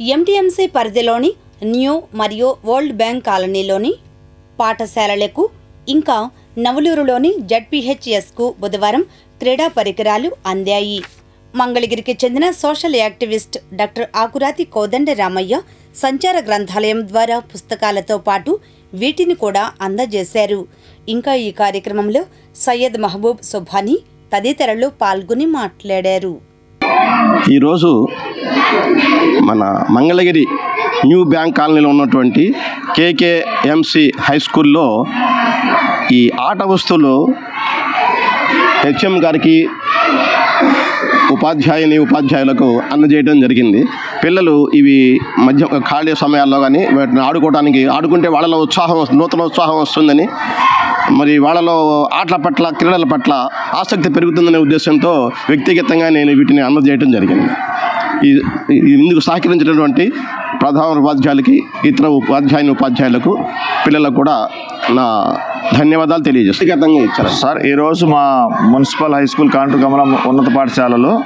MTMC పరిధిలోని new మరియు old bank కాలనీలోని పాఠశాలలకు ఇంకా నవలూరులోని జడ్పీహెచ్ఎస్కు బుధవారం క్రీడా పరికరాలు అందాయి. మంగళగిరికి చెందిన social activist doctor Akurathi Kodanda Ramaiah సంచార గ్రంథాలయం ద్వారా పుస్తకాలతో పాటు వీటిని కూడా అందజేశారు. ఇంకా ఈ కార్యక్రమంలో సయ్యద్ మహబూబ్ సుభానీ తదితరులు పాల్గొని మాట్లాడారు. ఈరోజు మన మంగళగిరి న్యూ బ్యాంక్ కాలనీలో ఉన్నటువంటి కేకేఎంసి హై స్కూల్లో ఈ ఆట వస్తువులు హెచ్ఎం గారికి ఉపాధ్యాయుని ఉపాధ్యాయులకు అందజేయడం జరిగింది. పిల్లలు ఇవి మధ్య ఖాళీ సమయాల్లో కానీ వాటిని ఆడుకోవడానికి ఆడుకుంటే వాళ్ళలో ఉత్సాహం వస్తుంది, నూతన ఉత్సాహం వస్తుందని మరి వాళ్ళలో ఆటల పట్ల క్రీడల పట్ల ఆసక్తి పెరుగుతుందనే ఉద్దేశంతో వ్యక్తిగతంగా నేను వీటిని అందజేయడం జరిగింది. ఈ ఇందుకు సహకరించినటువంటి ప్రధాన ఉపాధ్యాయులకి ఇతర ఉపాధ్యాయుని ఉపాధ్యాయులకు పిల్లలకు కూడా నా ధన్యవాదాలు తెలియజేస్తాను ఇచ్చారు. సార్ ఈరోజు మా మున్సిపల్ హై స్కూల్ కాంటు కమలం ఉన్నత పాఠశాలలో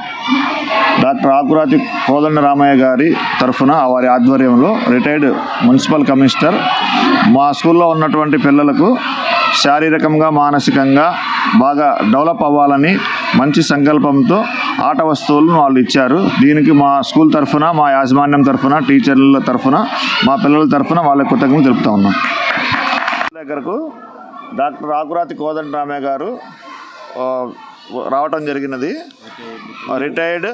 డాక్టర్ ఆకురాతి కోదండ రామయ్య గారి తరఫున వారి ఆధ్వర్యంలో రిటైర్డ్ మున్సిపల్ కమిషనర్ మా స్కూల్లో ఉన్నటువంటి పిల్లలకు శారీరకంగా మానసికంగా బాగా డెవలప్ అవ్వాలని మంచి సంకల్పంతో ఆట వస్తువులను వాళ్ళు ఇచ్చారు. దీనికి మా స్కూల్ తరఫున మా యాజమాన్యం తరఫున టీచర్ల తరఫున మా పిల్లల తరఫున వాళ్ళ కృతజ్ఞతలు తెలుపుతా ఉన్నాం. దగ్గరకు డాక్టర్ ఆకురాతి కోదండ రామయ్య గారు రావటం జరిగినది. Retired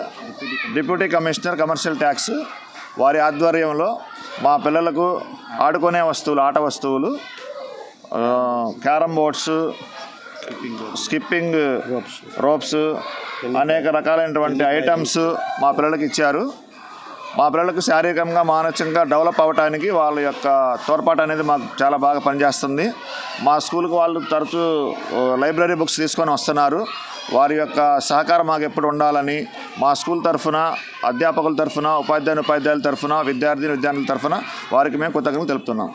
deputy commissioner commercial tax వారి ఆధ్వర్యంలో మా పిల్లలకు ఆడుకునే వస్తువులు ఆట వస్తువులు క్యారమ్ బోర్డ్స్ స్కిప్పింగ్ రోప్స్ అనేక రకాలైనటువంటి ఐటమ్స్ మా పిల్లలకి ఇచ్చారు. మా పిల్లలకు శారీరకంగా మానసికంగా డెవలప్ అవ్వడానికి వాళ్ళ యొక్క తోడ్పాటు అనేది మాకు చాలా బాగా పనిచేస్తుంది. మా స్కూల్కి వాళ్ళు తరచూ లైబ్రరీ బుక్స్ తీసుకొని వస్తున్నారు. వారి యొక్క సహకారం మాకు ఎప్పుడు ఉండాలని మా స్కూల్ తరఫున అధ్యాపకుల తరఫున ఉపాధ్యాయుని ఉపాధ్యాయుల తరఫున విద్యార్థిని విద్యార్థుల తరఫున వారికి మేము కృతజ్ఞతలు తెలుపుతున్నాం.